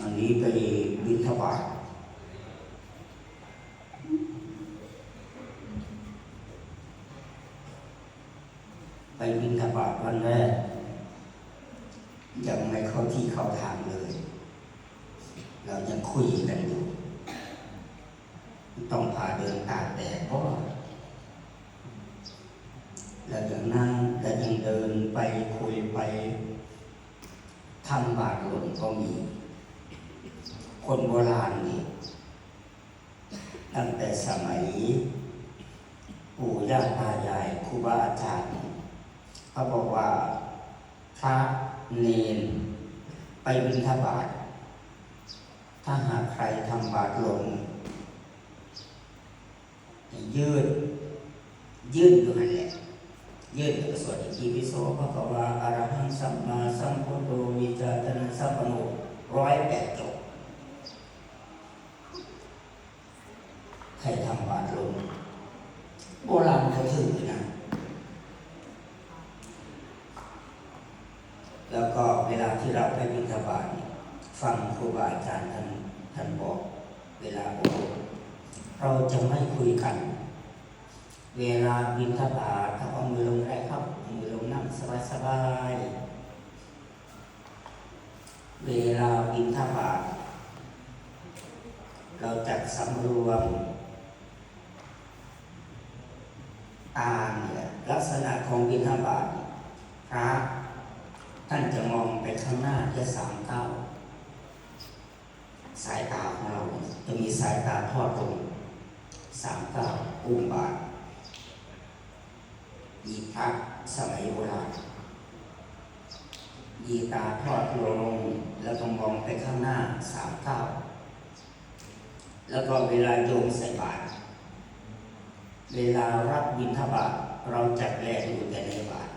อันนี้ไปบิณฑบาตไปบิณฑบาตวันแรกยังไม่เข้าที่เข้าทางเลย เรายังคุยกันอยู่ ต้องพาเดินตาแดดเพราะว่าเรายังนั่งเรายังเดินไปคุยไปทำบาตรหล่นก็มี คนโบราณนี่ตั้งแต่สมัยปู่ย่าตายายครูบาอาจารย์เขาบอกว่าพระเนนไปบิณฑบาตถ้าหากใครทำบาตรหล่นให้ยืด ยืดอยู่นั่นแหละยืดแล้วก็สวดอิติปิโสพระกวาอารหังสัมมาสัมพุทโธวิจารณสัพพโนร้อยแปดจบ ใครทำบาตรลงโบราณเขาถือนะ แล้วก็เวลาที่เราไปบิณฑบาตฟังครูบาอาจารย์ท่านท่านบอก เวลาโอเราจะไม่คุยกัน เวลาบิณฑบาตครับเอามือลงได้ครับเอามือลงนั่งสบายๆเวลาบิณฑบาตเราจัดสำรวม ตาเนี่ยลักษณะของบิณฑบาตพระท่านจะมองไปข้างหน้าแค่สามเก้าสายตาของเราจะมีสายตาทอดตรงสามเก้าอุ้มบาตรยีพระสมัยโบราณยีตาทอดตัวลง แล้วก็มองไปข้างหน้าสามเก้าแล้วก็เวลาโยมใส่บาตร เวลารับบิณฑบาตเราจับแลดูแต่ในบาต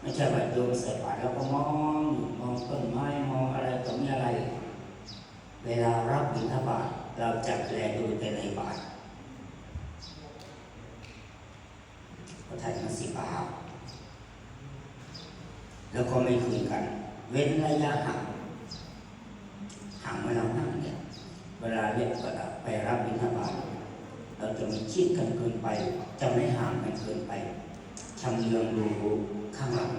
ไม่ใช่ว่าโยมใส่บาตรแล้วก็มองมองต้นไม้มองอะไรตรงนี้อะไร เวลารับบิณฑบาตเราจับแลดูแต่ในบาตรพระไทยมันสิบาปแล้วก็ไม่คุยกัน เว้นระยะห่างห่างเมื่อเรานั่งเนี่ยเวลาเรียกไปรับบิณฑบาต เราจะไม่คิดกันเกินไป จะไม่ห่างกันเกินไปชำเลืองดูข้างหลัง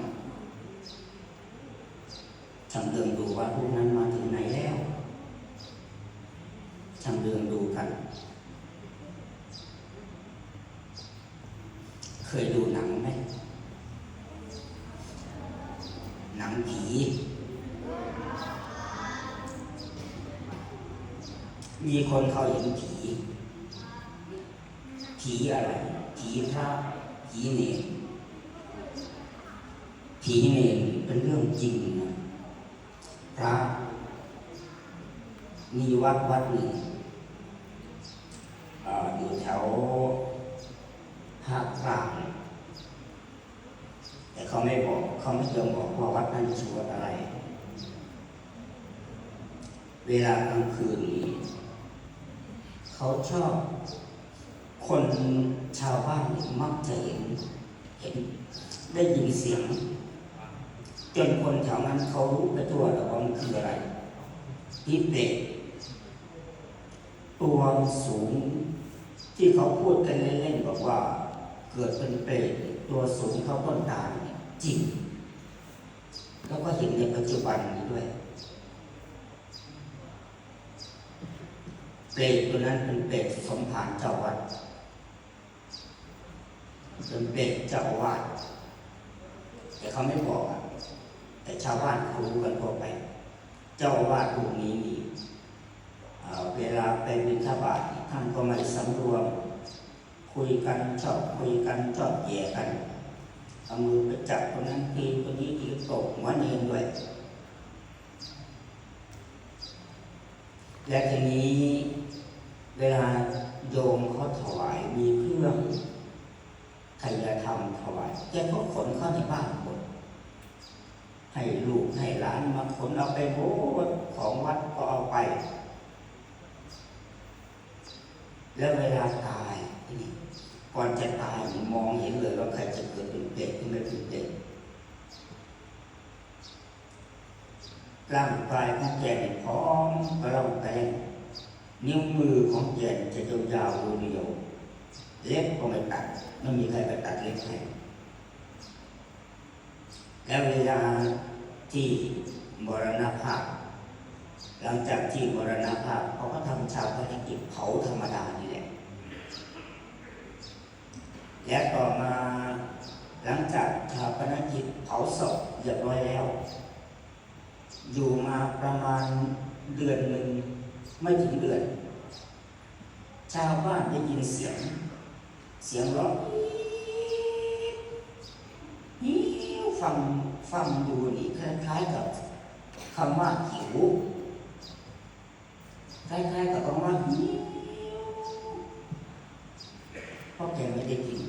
ชำเลืองดูว่าพวกนั้นมาถึงไหนแล้วชำเลืองดูกัน เคยดูหนังไหมหนังผี มีคนเขาเห็นผี ผีอะไรผีพระผีเนรผีเนรเป็นเรื่องจริงนะพระมีวัดวัดหนึ่งเอยู่แถวภาคกลางแต่เขาไม่บอกเขาไม่ยอมบอกว่าวัดนั้นชื่อวัดอะไร เวลากลางคืนนี่เขาชอบ คนชาวบ้านมักจะเห็น เห็นได้ยินเสียง จนคนแถวนั้นเขารู้ไปทั่วแล้วว่ามันคืออะไรผีเปตตัวสูง ที่เขาพูดกันเล่นๆบอกว่า เกิดเป็นเปรตตัวสูงเท่าต้นตาลเนี่ยจริง แล้วก็เห็นในปัจจุบันนี้ด้วยเปรตตัวนั้นเป็นเปรตสมภารเจ้าวัด นเปรตเจ้าอาวาดแต่เขาไม่บอกแต่ชาวบ้านเขารู้กันทั่วไป เจ้าอาวาดรูปนี้นี่เอ่อเวลาไปบิณฑบาตท่านก็ไม่สำรวม คุยกันชอบคุยกันชอบแย่กันเอามือไปจับคนนั้นทีคนนี้ทีตกหัวเนรด้วยและทีนี้เวลาโยมเขาถวายมีเครื่อง ใครจะทำถวายแกก็ขนเข้าในบ้านหมดให้ลูกให้หลานมาขนเอาไปโบสถ์ของวัดก็เอาไป แล้วเวลาตายนี่ก่อนจะตายมองเห็นเลยว่าใครจะเกิดเป็นเปรตหรือไม่เป็นเปรตร่างกายของแกเนี่ยพร้อมกระเราแปลงนิ้วมือของแกจะยาวๆเรียวๆ เล็บก็ไม่ตัดไม่มีใครไปตัดเล็บให้แล้วเวลาที่มรณภาพ หลังจากที่มรณภาพเขาก็ทำชาวพนักกิจเผาธรรมดานี่แหละและต่อมาหลังจากชาวพนักกิจเผาศพเรียบร้อยแล้ว อยู่มาประมาณเดือนหนึ่งไม่ถึงเดือน ชาวบ้านได้ยินเสียง เสียงร้องฮิวฟังฟังดูนี่คล้ายๆกับคำว่าหิวคล้ายๆกับคำว่าหิวพราะแกไม่ได้กิน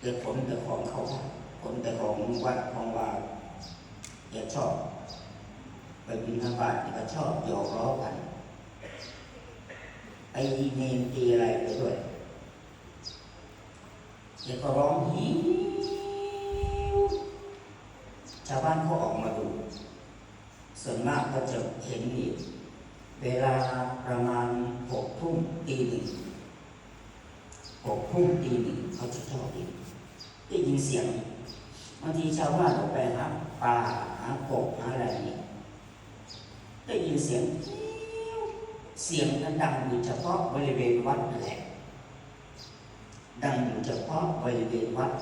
แต่ผลแต่ของเขาผลแต่ของวัดของว่าแกชอบ ไปบินทบาทก็ชอบหยอกล้อกันไอ้เนนตีอะไรไปด้วย แกก็ร้องหิวชาวบ้านเขาออกมาดู ส่วนมากก็จะเห็นนี่เวลาประมาณหกทุ่มตีหนึ่งหกทุ่มตีหนึ่งเขาจะชอบดีได้ยินเสียงบางทีชาวบ้านออกไปหาปลาหากบหาอะไรนี่ได้ยินเสียงเสียงนั้นดังอยู่เฉพาะบริเวณวัดนั่นแหละ ดังอยู่เฉพาะบริเวณวัด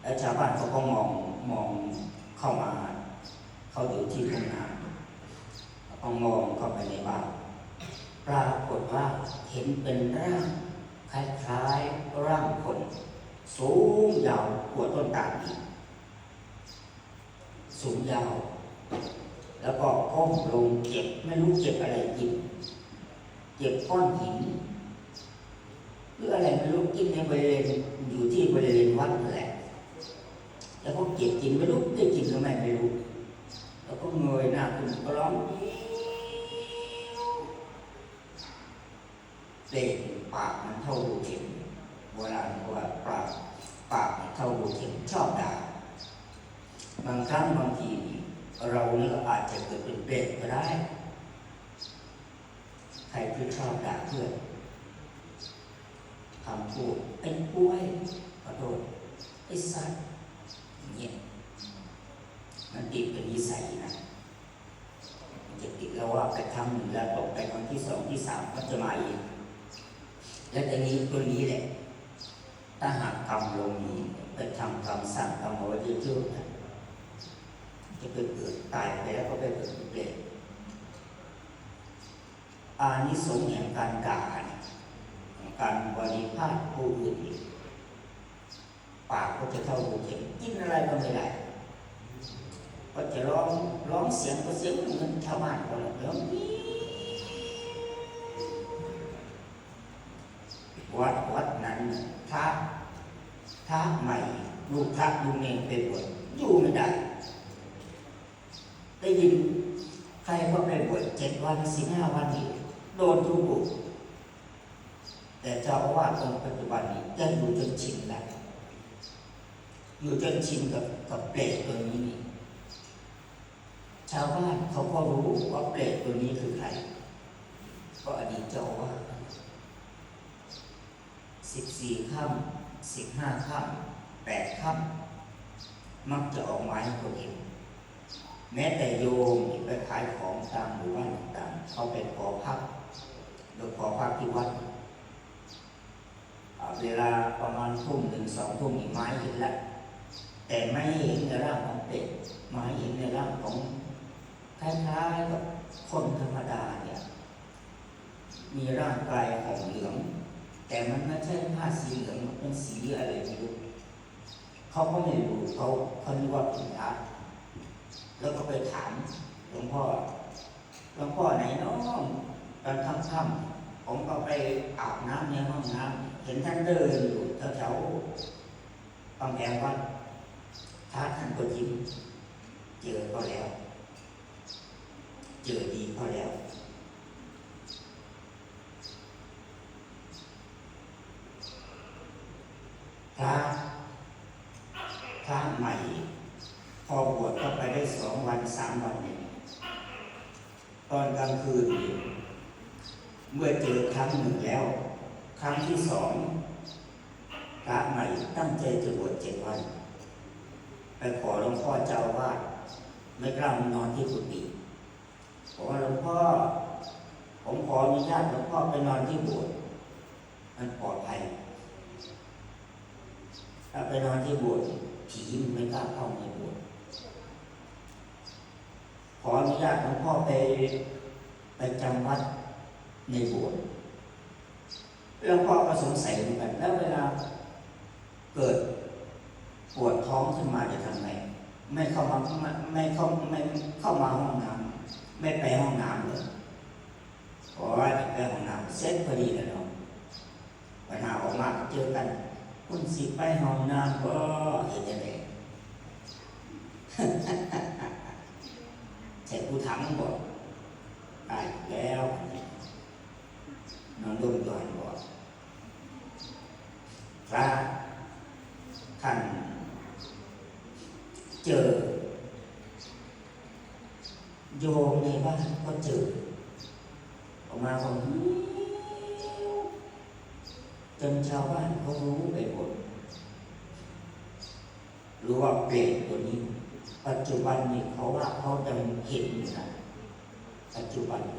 แล้วชาวบ้านเขาก็มองมองเข้ามา เขาอยู่ที่ทุ่งนาเขามองเข้าไปในบ้านปรากฏว่าเห็นเป็นร่างคล้ายๆร่างคน สูงยาวกว่าต้นตาลอีกสูงยาว แล้วก็ก้มลงเก็บไม่รู้เก็บอะไรกินเก็บก้อนหิน หรืออะไรไม่รู้กินในบริเวณอยู่ที่บริเวณวัดนั่นแหละ แล้วก็เก็บกินไม่รู้ได้กินหรือไม่ไม่รู้ แล้วก็เงยหน้าขึ้นก็ร้องเด็กปากมันเท่ารูเข็มโบราณว่าปากปากมันเท่ารูเข็มชอบด่าบางครั้งบางทีเราเนี่ยก็อาจจะเกิดเป็นเปรตก็ได้ ใครที่ชอบด่าเพื่อน คำพูดไอ้ป่วยขอโทษไอ้สัตว์อย่างเนี่ยมันติดเป็นนิสัยนะมันจะติดแล้วว่าไปครั้งหนึ่งแล้วตกไปครั้งที่สองที่สามก็จะมาอีกและแต่นี้ตัวนี้แหละถ้าหากกรรมลงนี้ไปทำกรรมสั่งกรรมเอาไว้เยอะๆนะจะไปเกิดตายไปแล้วก็ไปเกิดเป็นเปรตอานิสงส์แห่งการด่าน การบริพาทผู้อื่นเนี่ยปากก็จะเท่าหูเข็มกินอะไรก็ไม่ได้ก็จะร้องร้องเสียงก็เสียงเหมือนชาวบ้านเขาเลยร้องวัดวัดนั้นน่ะพระพระใหม่ลูกพระลูกเนรไปบวชอยู่ไม่ได้ได้ยินใครก็ไปบวชเจ็ดวันสิบห้าวันนี่โดนทุกบุก แต่เจ้าอาวาสองค์ปัจจุบันนี้ยังอยู่จนชินแล้วอยู่จนชินกับกับเปรตตัวนี้นี่ชาวบ้านเขาก็รู้ว่าเปรตตัวนี้คือใครก็อดีตเจ้าอาวาสิบสี่ค่ำสิบห้าค่ำแปดค่ำมักจะออกมาให้คนเห็นแม้แต่โยมไปขายของตามหมู่บ้านต่างเขาไปขอพักโดยขอพักที่วัด เวลาประมาณทุ่มหนึ่งสองทุ่มไม้เห็นแล้วแต่ไม่เห็นในร่างของเป็ดไม้เห็นในร่างของคล้ายๆกับคนธรรมดาเนี่ย มีร่างกายของเหลือง แต่มันไม่ใช่ผ้าสีเหลืองมันเป็นสีอะไรไม่รู้เขาก็ไม่รู้เขาเขาคิดว่าเป็นพระแล้วก็ไปถามหลวงพ่อหลวงพ่อไหนน้องตอนค่ำๆผมก็ไปอาบน้ำในห้องน้ำ เห็นท่านเดินอยู่แถวๆกำแพงวัดท้าท่านก็ยิ้มเจอก็แล้ว เจอดีก็แล้ว พระพระใหม่ พอบวชก็ไปได้สองวันสามวันเนี่ยตอนกลางคืน เมื่อเจอครั้งหนึ่งแล้ว รั้งที่สองพระใหม่ตั้งใจจะบวชเจ็ดวัน ไปขอหลวงพ่อเจ้าอาวาไม่กล้านอนที่กุฏิบอกว่าหลวงพ่อ ผมขออนุญาตหลวงพ่อไปนอนที่โบสถ์มันปลอดภัยถ้าไปนอนที่โบสถ์ผีมันไม่กล้าเข้าในโบสถ์ขออนุญาตหลวงพ่อไปไปจำวัดในโบสถ์ หลวงพ่อก็สงสัยเหมือนกันแล้วเวลาเกิดปวดท้องขึ้นมาจะทำไงไม่เข้ามาไม่เข้าไม่เข้ามาห้องน้ำไม่ไปห้องน้ำเลยขอว่าจะไปห้องน้ำเซ็ตพอดีเลยเนาะปัญหาออกมาเจอกันคุณสิไปห้องน้ำก็เห็นยังไงใส่กูถังบอกตายแล้วนอนดมตัวหันบอก พระท่านเจอ โยมในบ้านก็เจอ ออกมาคนจนชาวบ้านเขารู้ไปหมดรู้ว่าเปรตตัวนี้ ปัจจุบันนี้เขาว่าเขายังเห็นนะปัจจุบัน